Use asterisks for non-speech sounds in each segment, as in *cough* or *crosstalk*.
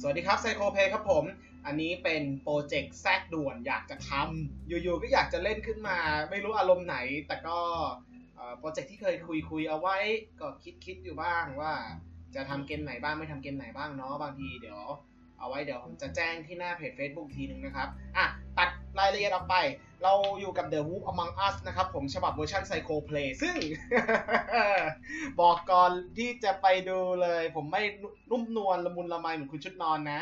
สวัสดีครับไซโคเพครับผม อันนี้เป็นโปรเจกต์แทรกด่วนอยากจะทำอยู่ๆก็อยากจะเล่นขึ้นมา ไม่รู้อารมณ์ไหน แต่ก็โปรเจกต์ที่เคยคุยคุยๆเอาไว้ก็คิดคิดอยู่บ้างว่า จะทำเกมไหนบ้างไม่ทำเกมไหนบ้างเนาะบางทีเดี๋ยว เอาไว้เดี๋ยวผมจะแจ้งที่หน้าเพจ Facebook ทีนึงนะครับอะตัดรายละเอียดออกไป เราอยู่กับ The Wolf Among Us นะครับ ผมฉบับเวอร์ชัน Psycho Play ซึ่ง บอกก่อนที่จะไปดูเลย ผมไม่นุ่มนวลละมุนละไมเหมือนคุณชุดนอนนะ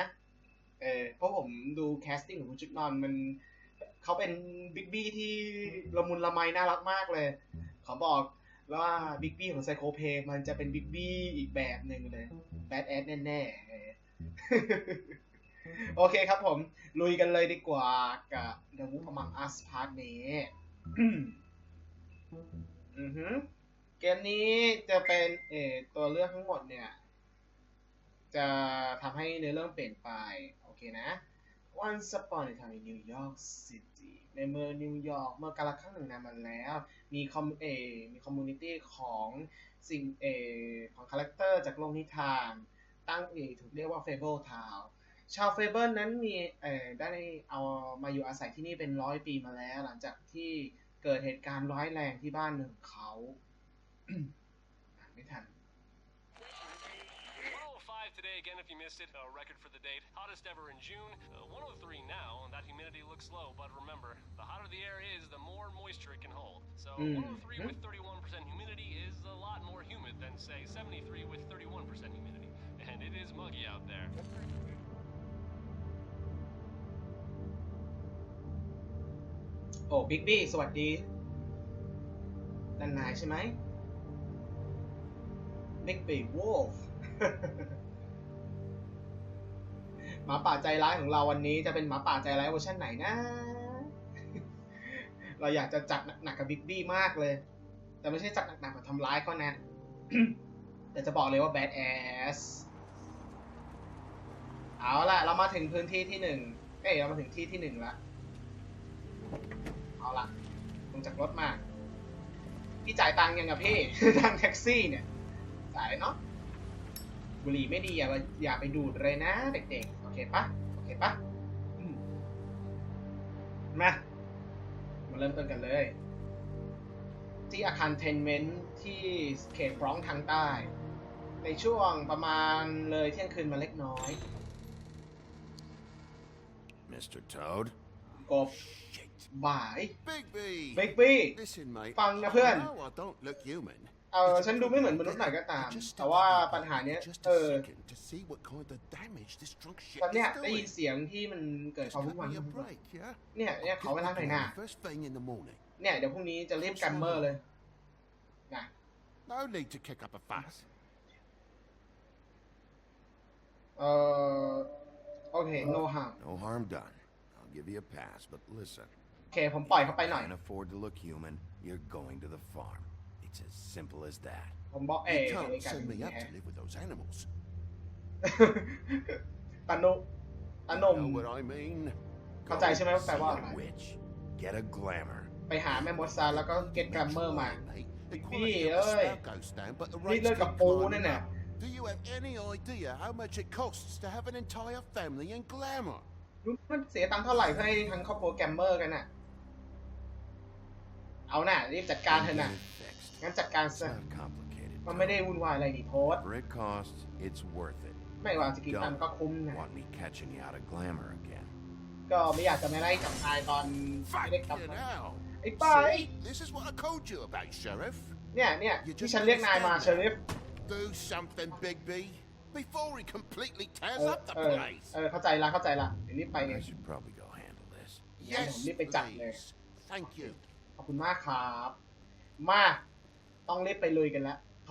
เออเพราะผมดูแคสติ้งของคุณชุดนอนมันเขาเป็นบิ๊กบี้ที่ละมุนละไมน่ารักมากเลย ขอบอกว่าบิ๊กบี้ของไซโคเพมันจะเป็นบิ๊กบี้อีกแบบหนึ่งเลยแบดแอดแน่ๆ โอเคครับผม ลุยกันเลยดีกว่ากับ The Wolf Among Us พาร์ทนี้อือฮึเกมนี้จะเป็นเอตัวเลือกทั้งหมดเนี่ย จะทำให้เนื้อเรื่องเปลี่ยนไป โอเคนะ Once upon a time in New York City ในเมืองนิวยอร์กเมื่อกาลครั้งหนึ่งนานมาแล้ว มีคอมเอมีคอมมูนิตี้ของสิ่งเอของคาแรคเตอร์จากโลกนิทาน ตั้งเอถูกเรียกว่า Fable Town ชาวเฟเบิลนั้นมีเออได้เอามาอยู่อาศัยที่นี่เป็นร้อยปีมาแล้ว หลังจากที่เกิดเหตุการณ์ร้ายแรงที่บ้านหนึ่งของเขาอ่านไม่ทัน105 today again if you missed it. A record for the date. Hottest ever in June. Uh, 103 now, and that humidity looks low, but remember, the hotter the air is, the more moisture it can hold. So Mm. 103 with 31% humidity is a lot more humid than say 73 with 31% humidity. And it is muggy out there. โอ้บิ๊กบี้สวัสดีนันนายใช่ไหมบิ๊กบี้วอลฟหมาป่าใจร้ายของเราวันนี้จะเป็นหมาป่าใจร้ายเวอร์ชันไหนนะ เราอยากจะจัดหนักๆกับบิ๊กบี้มากเลย แต่ไม่ใช่จัดหนักๆแบบทำร้ายเขานะ แต่จะบอกเลยว่าแบดแอสเอาล่ะ เรามาถึงพื้นที่ที่หนึ่งเอ้ยเรามาถึงที่ที่หนึ่งละ เอาล่ะลงจากรถมา พี่จ่ายตังค์ยังกับพี่ทางแท็กซี่เนี่ยจ่ายเนาะบุหรี่ไม่ดีอย่าไปอย่าไปดูดเลยนะเด็กๆ โอเคปะโอเคปะอืมมา มาเริ่มต้นกันเลย ที่อาคารเทนเมนต์ที่เขตฟรองก์ทางใต้ ในช่วงประมาณเลยเที่ยงคืนมาเล็กน้อย Mr. Toad? กบ Shit. บ่าย Bigby! เบกบี้ Listen, mate. ฟังนะ I เพื่อน know I don't look human. เออฉันดูไม่เหมือนมนุษย์หน่อยก็ตาม I just แต่ว่า stepped ปัญหา out เนี้ย just เอ a อ second to see what kind of damage this drunk shit ตอนเนี้ย is ได้ยิน doing. เสียงที่มันเกิด Just ความวุ่น cut วาย me a break, yeah? เนี่ยเนี่ยขอเวลาหน่อยนะ First thing in the morning. เนี่ยเดี๋ยวพรุ่งนี้จะรีบกันเมอร์เลยนะ No need to kick up a fuss. เออโอเค no harm No harm done. I'll give you a pass, but listen. โอเคผมปล่อยเขาไปหน่อย Can't afford to look human. You're going to the farm. It's as simple as that. ผมบอกเอ๋ You เอ๋ can't กัน send me up แฮะ to live with those animals. ตานุตานม Know what I mean? เข้าใจใช่ไหมว่าแปลว่าอะไร See a witch. Get a glamour. ไปหาแม่มดซาแล้วก็เก็ตกรัมเมอร์มา Mate, the Big quality B, of the ơi. stuff goes down, but the นี่ rates เลิกกับ keep ปู climbing นั่นน่ะ up. Do you have any idea how much it costs to have an entire family in glamour? รู้มันเสียตังค์เท่าไหร่เพื่อให้ทั้งครอบครัวแกมเมอร์กันน่ะ เอาน่ะรีบจัดการเถอะน่ะ Get it fixed. งั้นจัดการ It's ซะ not complicated. มันไม่ได้วุ่นวายอะไรนี่โพสต์ Whatever it costs, it's worth it. ไม่ว่าจะกี่ตันก็คุ้มนะ Want me catching you out of glamour again? ก็ไม่อยากจะไม่ไล่จับนายตอนไม่ได้กลับ Fucking มา hell. ไอ้ป้าไอ้ See, this is what I called you about, Sheriff. เนี่ยเนี่ย You ที่ just ฉันเรียกนายมา understand เชอริฟ Do something, Bigby, before he completely เอ tears อ up the เออ place. เออเข้าใจละเข้าใจละเดี๋ยวรีบไปไง I should probably go handle this. Yes, Yes, Liep, ik zag het. please. Thank you. ขอบคุณมากครับ มา ต้องรีบไปลุยกันแล้วโถ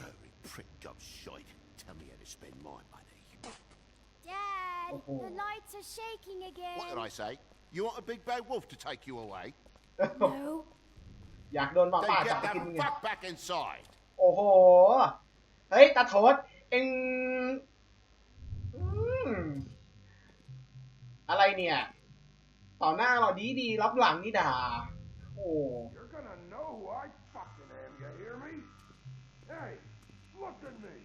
Very pricked up shite. Tell me how to spend my money. Dad, Oh. the lights are shaking again. What did I say? You want a big bad wolf to take you away? No. อยากโดนหมา Then ป่าจับ get ไปกิน that ไง fuck back inside. โอ้โห เฮ้ยตาโทษเอ็งอืมอะไรเนี่ย ต่อหน้าเราดีดีๆรับหลังนี่ด่า โอ้ You're gonna know who I fucking am, you hear me? Hey, look at me.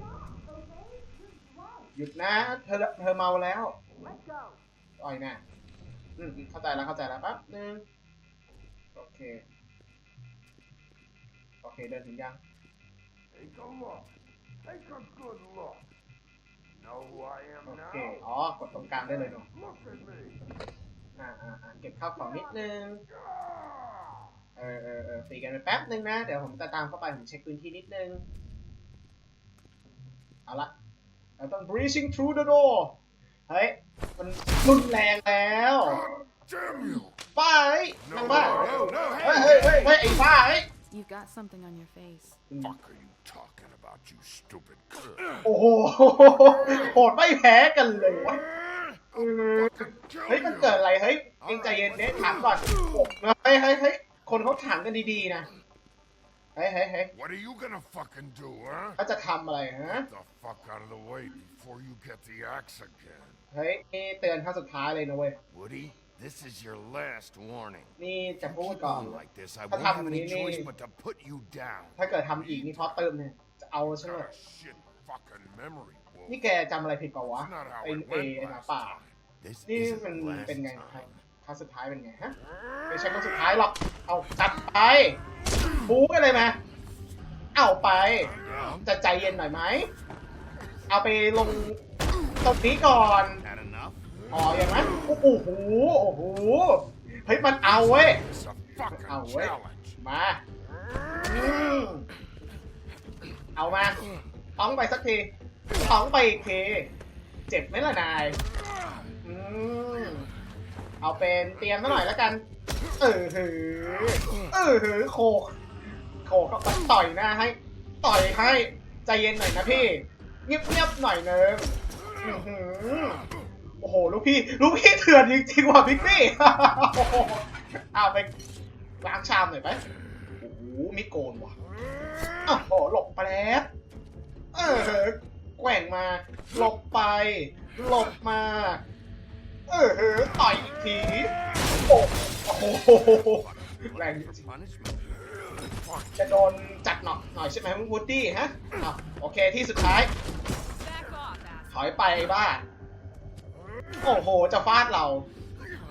Dad, หยุดนะ เธอเธอเมาแล้วอ่อยนะอืมเข้าใจแล้วเข้าใจแล้วแป๊บนึงโอเค โอเคเดินถึงยัง Take a look. Take a good look. โอ now? เค อ๋อ กดตรงกลางได้เลยเนาะ Look at me. อ่าอ่าอ่าเก็บข้าวของนิดนึง Ah! เออเออเออตีกันไปแป๊บนึงนะ เดี๋ยวผมจะตามเข้าไป ผมเช็คพื้นที่นิดนึง เอาละเราต้อง breaching through the door เฮ้ย มันรุนแรงแล้ว Damn you! บ้าเฮ้ยนางบ้า no, no, เฮ้ยเฮ้ยเฮ้ยเฮ้ยไอ้บ้าเฮ้ย You've got something on your face. Fuck are you talking about, you stupid cunt? โอ้โหโหดไม่แพ้กันเลยวะเออเฮ้ย มันเกิดอะไร เฮ้ยเองใจเย็นเนี่ยถามก่อนโอ้เฮ้ยเฮ้ยเฮ้ยคนเขาถามกันดีๆนะ เฮ้ยเฮ้ยเฮ้ย What are you gonna fucking do, huh? เขาจะทำอะไรฮะ Get the fuck out of the way before you get the axe again. เฮ้ยนี่เตือนครั้งสุดท้ายเลยนะเว้ย Woody, this is your last warning. นี่จะพูด Keep ก่อน on like this, I ถ้า won't have ทำ any นี้ choice นี่ but to put you down. ถ้าเกิดทำอีกนี่เพราะเติมเนี่ยจะ เอาใช่ไหม Got a shit fucking memory, Wolf. นี่แกจำอะไรผิดเปล่าวะ It's not how ไอ้ it เอไอ้หมา went ป่า last time. This นี่ isn't มัน last เป็นไง time. ครั้งสุดท้ายเป็นไงฮะไม่ใช่ครั้งสุดท้ายหรอก เอาจัดไปบู๊กันเลยไหมเอาไป จะใจเย็นหน่อยไหม เอาไปลงตรงนี้ก่อน Had enough? อ๋ออย่างนั้นโอ้โห โอ้โห เฮ้ย มันเอาเว้ย It's a fucking Oh, wait. challenge. มาอืม เอามาต้องไปสักทีต้องไปอีกทีเจ็บไหมล่ะนาย อืมเอาเป็นเตรียมมาหน่อยแล้วกัน เออหือ เออหือโคกโคกเข้าไปต่อยหน้าให้ ต่อยให้ใจเย็นหน่อยนะพี่ เงียบๆหน่อยนึงโอ้โห ลูกพี่ ลูกพี่เถื่อนจริงๆว่ะพี่พี่เอาไปล้างชามหน่อยไหม โอ้มิโกนว่ะอ้าวโอ้โหลบไปแล้วเออแกว่งมา หลบไป หลบมาเออเออต่อยอีกทีโอ้โหแรงจริงจะโดนจัดหนักหน่อยใช่ไหมวูดดี้ฮะอะโอเคที่สุดท้าย ถอยไปบ้าโอ้โห จะฟาดเรา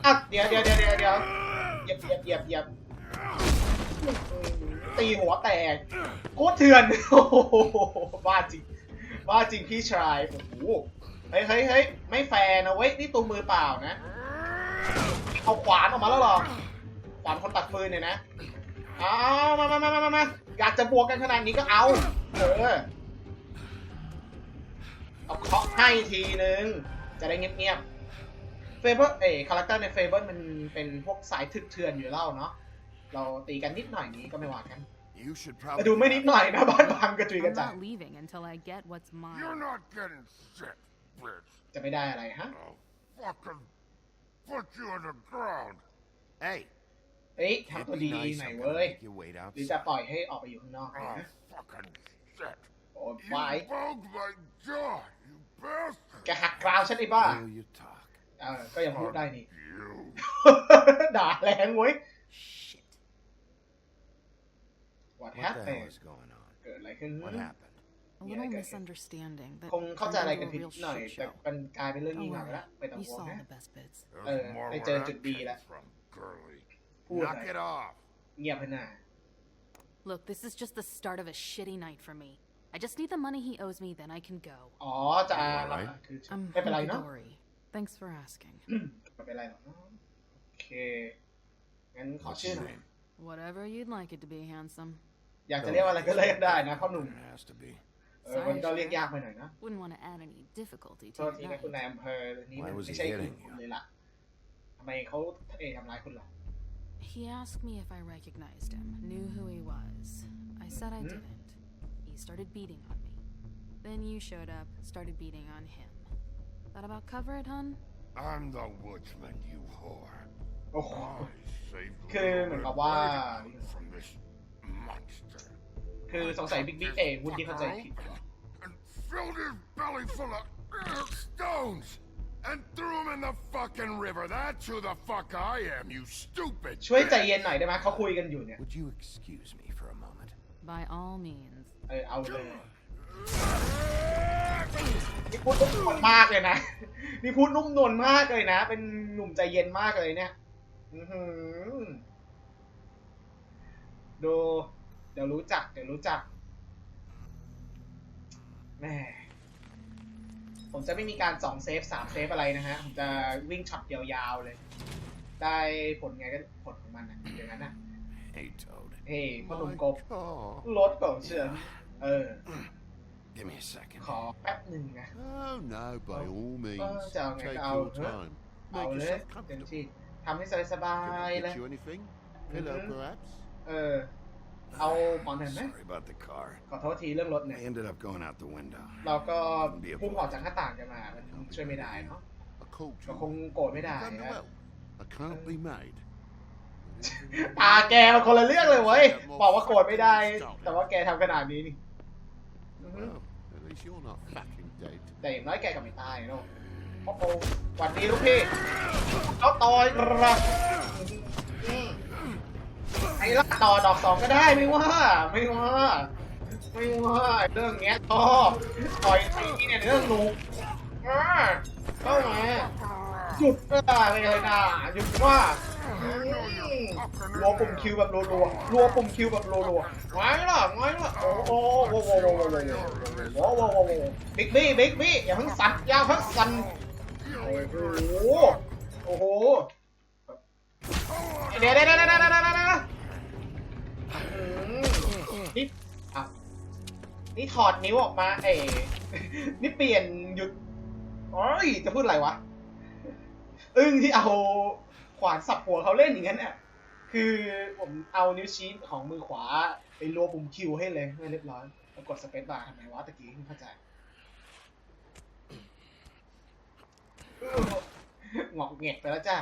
อะเดี๋ยวเดี๋ยวเดี๋ยวเดี๋ยวเดี๋ยวเหยียบเหยียบเหยียบเหยียบ ตีหัวแตกโคตรเถื่อนโอ้โหบ้าจริงบ้าจริงพี่ชายโอ้โหเฮ้ยเฮ้ยเฮ้ยไม่แฟร์นะเว้ยนี่ตัวมือเปล่านะ เอาขวานออกมาแล้วหรอขวานคนตัดฟืนเนี่ยนะเอามามามามามามาอยากจะบวกกันขนาดนี้ก็เอาเออเอาเคาะให้ทีนึง จะได้เงียบๆเฟเบอร์เอ๋คาแรคเตอร์ในเฟเบอร์มันเป็นพวกสายถึกเถื่อนอยู่แล้วเนาะ เราตีกันนิดหน่อยนี้ก็ไม่ว่ากัน You should แต่ probably. ดูไม่นิดหน่อยนะบ้านพังกระจุยก I'm ระจาย not leaving until I get what's mine. You're not getting shit, bitch. จะไม่ได้อะไรฮะ I'll fucking put you on the ground. Hey, เอ้ย can't ทำตัว be ดี nice. ๆหน่อย I'm เว้ gonna ย make you wait หรือจะ outside. ปล่อยให้ออกไปอยู่ข้างนอก Oh, นะ fucking shit. โอ้ย You ไว้ bugged my jaw, you bastard. แกหักกราวฉันไอ้บ้า Will you talk? เออก็ยังพูดได้นี่ You. ด่าแรงเว้ย Shit. What What the hell happened is going on? เกิดอะไรขึ้น What happened? A Yeah, little I got it. misunderstanding that คงเข้าใจ turned อะไร into กัน a ผิด real หน่อย shit แต่ show. มันกลายเป็นเรื่อง Don't ยิ่งใหญ่ไป worry, แล้วไม่ต้อง you ห่วง saw นะ the best bits. There's Uh, more they where turned that to be came that- from, girly. Poor Knock guy. it off. เงียบไปหน้า Look, this is just the start of a shitty night for me. I just need the money he owes me, then I can go. อ๋อจะ Alright. คือ I'm ไม่เป็นไร hunky เนาะ dory. Thanks for asking. *clears throat* ไม่เป็นไรหรอกเนอะโอเค งั้นขอ What's ชื่อ his หน่อย name? Whatever you'd like it to be, handsome. อยากจะเรียกว่าอะไรก็เรียกได้นะพ่อหนุ่ม It has to be. เออมันก็เรียกยากไปหน่อยนะ Wouldn't want to add any difficulty โท to ษ your ทีนะคุณ night. นายอำเภอนี่มัน Why was ไม่ he ใช่คุณ hitting คุณ you? เลยล่ะทำไมเขาเอทำร้ายคุณล่ะ He asked me if I recognized him, knew who he was. I said I Mhm. didn't. He started beating on me. Then you showed up, started beating on him. That about cover it, hun? I'm the woodsman, you whore. โอ้โห I saved *laughs* คือ little เหมือน Red กับว่า Riding Hood from this monster. คือสงสัยบิ๊กบิ๊กเอวุฒิเข้าใจผิด And filled his belly full of uh, stones. And threw him in the fucking river. That's who the fuck I am, you stupid. ช่วยใจ bitch. เย็นหน่อยได้ไหมเขาคุยกันอยู่เนี่ย Would you excuse me for a moment? By all means. เออเอาเลย นี่พูดนุ่มนวลมากเลยนะ นี่พูดนุ่มนวลมากเลยนะ เป็นหนุ่มใจเย็นมากเลยเนี่ย อือหือดู เดี๋ยวรู้จัก เดี๋ยวรู้จักแหม่ผมจะไม่มีการสองเซฟสามเซฟอะไรนะฮะ ผมจะวิ่งช็อตยาวๆเลย ได้ผลไงก็ผลของมันนะอย่างนั้นนะ Hey, Toad. เฮ้ยพ่อหนุ่มกบ Oh, รถก่อนเชื่อเออ give me a second. ขอแป๊บหนึ่งนะ Oh, no, by all means. Oh, chào ngày Take cậu. your Hả? time. เอา Make เลย yourself เต็ม comfortable. ที่ทำให้สบาย Can ๆ I เลย get you anything? Pillow, Mhm. perhaps? เออ เอาหมอนหน่อยไหม Sorry about the car. ขอโทษทีเรื่องรถเนี่ย I ended up going out the window. เราก็พุ่งออกจากหน้าต่างกันมามันช่วยไม่ได้เนาะ I called ก็ you. คงโกรธไม่ได้ Come to นะ help. I can't be made. ตาแกมันคนละเรื่องเลยเว้ย บอกว่าโกรธไม่ได้ แต่ว่าแกทำขนาดนี้นี่อือฮึ Well, at least you're not fucking dead. แต่อย่างน้อยแกก็ไม่ตายเนาะโอ้โหหวันนี้ลูกพี่เขาต่อยกระอืม ไอ้ละต่อดอกสองก็ได้ไม่ว่า ไม่ว่า ไม่ว่าเรื่องเนี้ยต่อต่อยทีเนี่ยเรื่องหนูเออเข้ามาหยุดก็ได้ไม่เลยนะหยุดว่าอืมรัวปุ่มคิวแบบรัวๆรัวปุ่มคิวแบบรัวๆไงล่ะไงล่ะโอ้โหโอ้โหโอ้โหโอ้โหโอ้โหโอ้โหโอ้โหบิ๊กบี้บิ๊กบี้อย่าเพิ่งสั่นอย่าเพิ่งสั่นโอ้โหโอ้โหเดี๋ยวเดี๋ยวเดี๋ยวเดี๋ยว นี่ถอดนิ้วออกมา เอ๋นี่เปลี่ยนหยุดโอ้ยจะพูดอะไรวะ อึ้งที่เอาขวานสับหัวเขาเล่นอย่างนั้นเนี่ยคือผมเอานิ้วชี้ของมือขวาไปรัวปุ่มคิวให้เลยให้เรียบร้อยแล้วกดสเปซบาร์ทำไมวะตะกี้ไม่เข้าใจงอกเง็กไปแล้วจ้า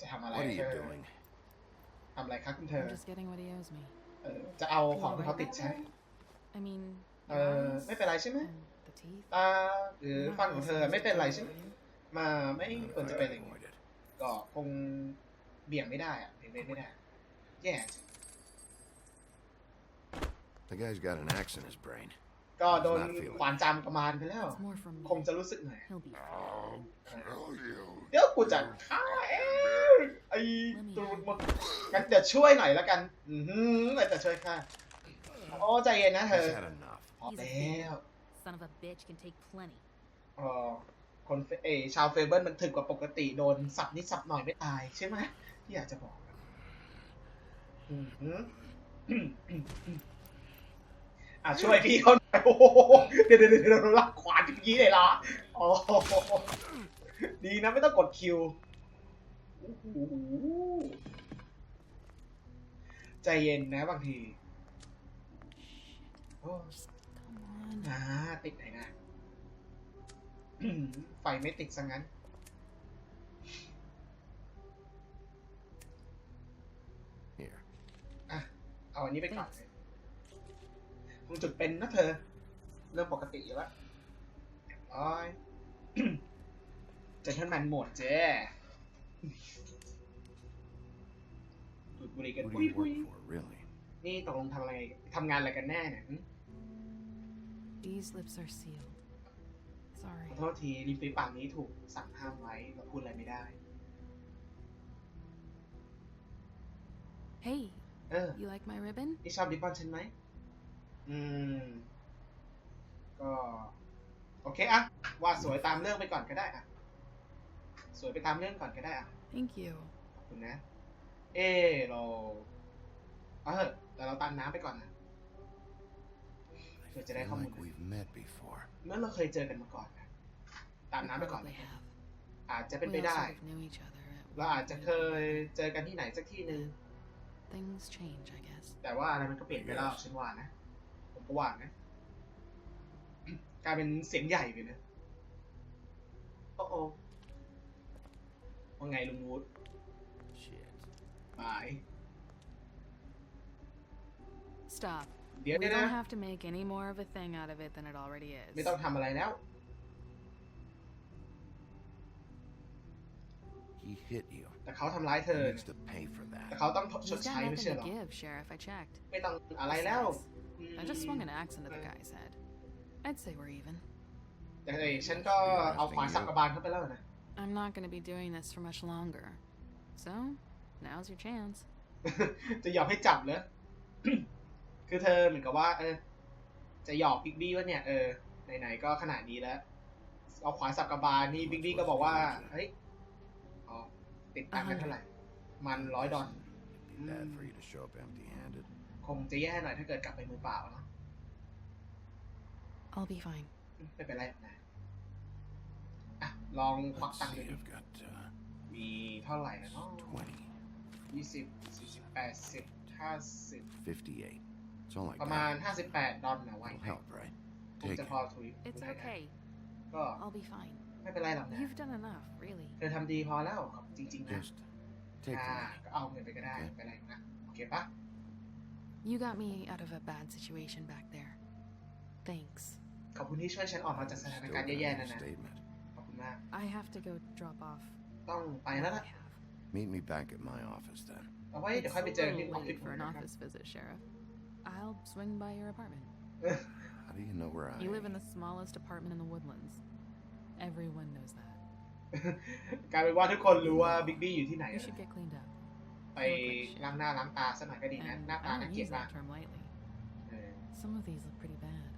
จะทำอะไร What are เธ you อ doing? ทำอะไรครับคุณเธอ I'm just getting what he owes me. เออจะเอาของที่เขาติดใช้ I mean, เอ your อ eyes ไม่เป็นไรใช่ไหม and the teeth. ตาหรือ They're not ฟันของเธอ really ไม่เป็นไรใช่ sensitive, ไหม are you? มาไม่ควรจะเป็นอะไรอย่าง Avoid งี้ it. ก็คงเบี่ยงไม่ได้อะเบี่ยงเบนไม่ได้ แย่จริง The guy's got an axe in his brain. ก็โดนขวานจามประมาณไปแล้ว It's more from คงจะรู้สึกหน่อย He'll be. I'll kill you. เดี๋ยวกูจะฆ่าเอง ไอ้ตูดมันงั้นเดี๋ยวช่วยหน่อยแล้วกัน อือหือจะช่วยฆ่าโอ้ใจเย็นนะเธอ He's had enough. พอแล้ว Son of a bitch can take plenty. อ๋อคนเฟเอยชาวเฟเบิลมันถึกกว่าปกติโดนสับนิดสับหน่อยไม่ตายใช่ไหมที่อยากจะบอกอะอือหืออะช่วยพี่เขาหน่อยโอ้โหเดี๋ยวเดี๋ยวเดี๋ยวเดี๋ยวรับขวานอย่างนี้เลยเหรอโอ้โหดีนะไม่ต้องกดคิวโอ้โห ใจเย็นนะบางทีโอ้ Come on. อ่าติดไหนนะไฟไม่ติดซะงั้น Here. อะ เอาอันนี้ไปก่อนเลยคงจุดเป็นนะเธอ เรื่องปกติอยู่แล้วเรียบร้อยเจนทันแมนโหมดเจ้ ดูดบุหรี่กัน Who ปุ do ย you ปุย work for, really? นี่ตกลงทำอะไรทำงานอะไรกันแน่เนี่ยหึ These lips are sealed. ข Sorry. อโทษทีริมฝีปากนี้ถูกสั่งห้ามไว้เราพูดอะไรไม่ได้ Hey, เออ you like my ribbon? นี่ชอบดิปปอนฉันไหม อืม ก็ โอเคอะว่าดสวยตามเรื่องไปก่อนก็ได้อะ สวยไปตามเรื่องก่อนก็ได้อะ Thank you. ขอบคุณนะ เออเราเออแต่เราตามน้ำไปก่อนนะ เพื่อจะได้ Feel ข้อมูล like we've met before. เมื่อเราเคยเจอกันมาก่อนนะ ตาม We น้ำไปก่อน probably นะ have. อาจจะเป็น We ไป all ได้ sort of knew each other. at เราอาจจะ one เค point or ย another. เจอกันที่ไหนสักที่หนึ่ง Things change, I guess. แต่ว่าอะไรมันก็เปลี่ยนไปแล้วฉันว่านะ ผมก็ว่านะ กลายเป็นเสียงใหญ่ไปนะ โอ้โอ ว่าไงลุงวูด Shit. บาย Stop. เดี๋ยว We เดี๋ยว don't นะ have to make any more of a thing out of it than it already is. ไม่ต้องทำอะไรแล้ว He hit you. แต่เขาทำร้ายเธ He อ needs to pay for แต่ that. เขาต้องช He's ด got ใช้ไม่ nothing ใช่เหร to อ give, Sheriff. I checked. ไม่ต้องอะไรแล้ว Besides, I just swung an axe into the guy's head. I'd say we're even. แต่เอ้ยฉันก็เอาขวานสับกระบาลเข้าไปแล้วนะ I'm not gonna be doing this for much longer. So, now's your chance. จะยอมให้จับเลยคือเธอเหมือนกับว่า เออ จะหยอกบิ๊กบี้ว่าเนี่ย เออ ไหนๆ ก็ขนาดนี้แล้ว เอาขวานสับกระบาลนี่บิ๊กบี้ก็บอกว่า เฮ้ย อ๋อ ติดตังค์กันเท่าไหร่ มันร้อยดอล It'd be bad for you to show up empty-handed. คงจะแย่หน่อยถ้าเกิดกลับไปมือเปล่าเนาะ I'll be fine. ไม่เป็นไรหรอกนะอะ ลองควัก Let's ตังค์ดู see, ดิ I've got uh, มีเท่าไหร่นะเนาะ 20, ยี่สิบสี่สิบแปดสิบห้าสิบ 58. It's all I ประมาณ got. ห้าสิบแปดดอลนะไว้ It'll help, right? คง Take จะ it. พอทุย It's ได้นะ okay. ก็ I'll be fine. ไม่เป็นไรหรอกนะ You've done enough, really. เธอทำดีพอแล้วขอบจริง ๆ นะ Just take อ่า the money. ก็เอาเงินไปก็ได้โอเคไม่เป็นไรนะ โอเคปะ You got me out of a bad situation back there. Thanks. ขอบคุณที่ช่วยฉันออกมาจากสถาน Still การณ์ got แย่ an ๆนั่นนะ statement. ขอบคุณมาก I have to go drop off ต้องไป what แล้ว I ล่ะ have. Meet me back at my office then. เอาไว้เดี๋ยว It's ค่อยไป a เจอกันที่ little ออฟฟิศ late ผม for an นะครับ office visit, Sheriff. I'll swing by your apartment. *laughs* How do you know where I You live in am? the smallest apartment in the woodlands. Everyone knows that. *laughs* กลายเป็นว่าทุกคนรู้ว่าบิ๊กบี้อยู่ที่ไหน You should get cleaned up. ไปล้างหน้าล้างตาสักหน่อยก็ดีนะ And หน้า I ตาน่า don't เกลียด use มาก that term lightly. เออ Some of these look pretty bad.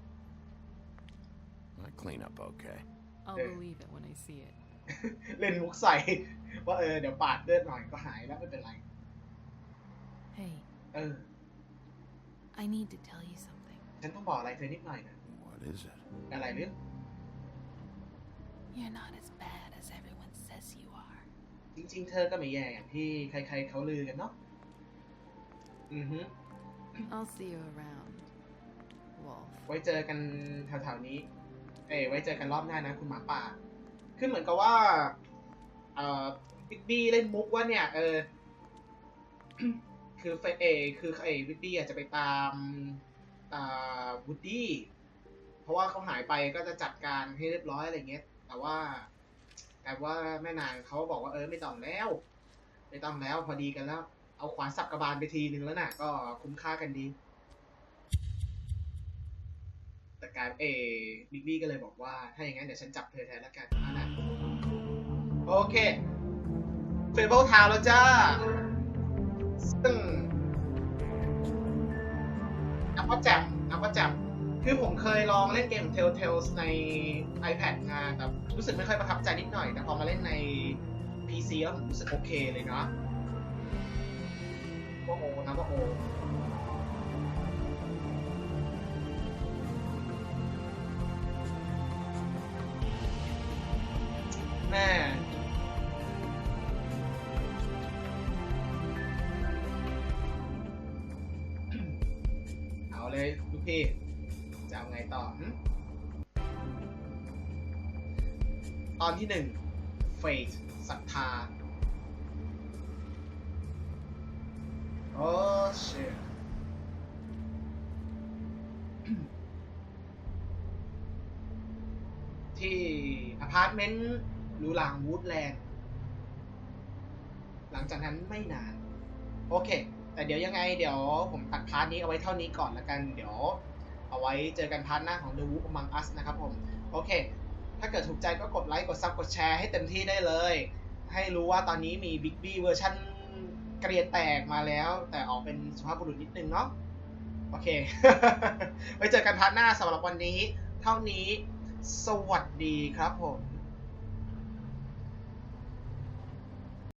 I clean up okay. I'll Yeah. believe it when I see it. เล่นมุกใส่ ว่าเออเดี๋ยวปาดเลือดหน่อยก็หายแล้วไม่เป็นไร Hey, เออ I need to tell you something. ฉันต้องบอกอะไรเธอนิดหน่อยนะ What is it? อะไรหรือ You're not as bad as everyone says you are. จริง ๆ เธอก็ไม่แย่อย่างที่ใคร ๆ เขาลือกันเนาะ อือฮึ I'll see you around, Wolf. ไว้เจอกันแถวๆนี้ เอ้ไว้เจอกันรอบหน้านะ คุณหมาป่า คือเหมือนกับว่า เอ่อบิ๊กบี้เล่นมุกว่าเนี่ย เออ คือเฟเอคือไอ้บิ๊กบี้อาจจะไปตามตาวูดดี้ เพราะว่าเขาหายไปก็จะจัดการให้เรียบร้อยอะไรเงี้ย แต่ว่า แต่ว่าแม่นางเขาบอกว่าเออไม่ต้องแล้ว ไม่ต้องแล้วพอดีกันแล้ว เอาขวานสับกระบาลไปทีนึงแล้วน่ะ ก็คุ้มค่ากันดี แต่การเอบิ๊กบี้ก็เลยบอกว่า ถ้าอย่างนั้นเดี๋ยวฉันจับเธอแทนแล้วกันอะนะโอเคเฟเบิลทาวแล้วจ้า ซึ่งนับว่าแจ่มนับว่าแจ่มคือผมเคยลองเล่นเกม Telltales ใน iPad มาแต่รู้สึกไม่ค่อยประทับใจนิดหน่อย แต่พอมาเล่นใน PC แล้วผมรู้สึกโอเคเลยเนาะว่าโอนะว่าโอ พี่จะเอาไงต่อตอนที่หนึ่งเฟทศรัทธา โอ้เชยที่อพาร์ตเมนต์หรูหราวูดแลนด์ หลังจากนั้นไม่นาน โอเค แต่เดี๋ยวยังไงเดี๋ยวผมตัดพาร์ทนี้เอาไว้เท่านี้ก่อนละกัน เดี๋ยว เอาไว้เจอกันพาร์ทหน้าของ The Wolf Among Us นะครับผม โอเค ถ้าเกิดถูกใจก็กดไลค์กดซับกดแชร์ให้เต็มที่ได้เลย ให้รู้ว่าตอนนี้มี Big B เวอร์ชันเกรียนแตกมาแล้ว แต่ออกเป็นสุภาพบุรุษนิดนึงเนาะโอเค ไว้เจอกันพาร์ทหน้าสำหรับวันนี้ เท่านี้ สวัสดีครับผม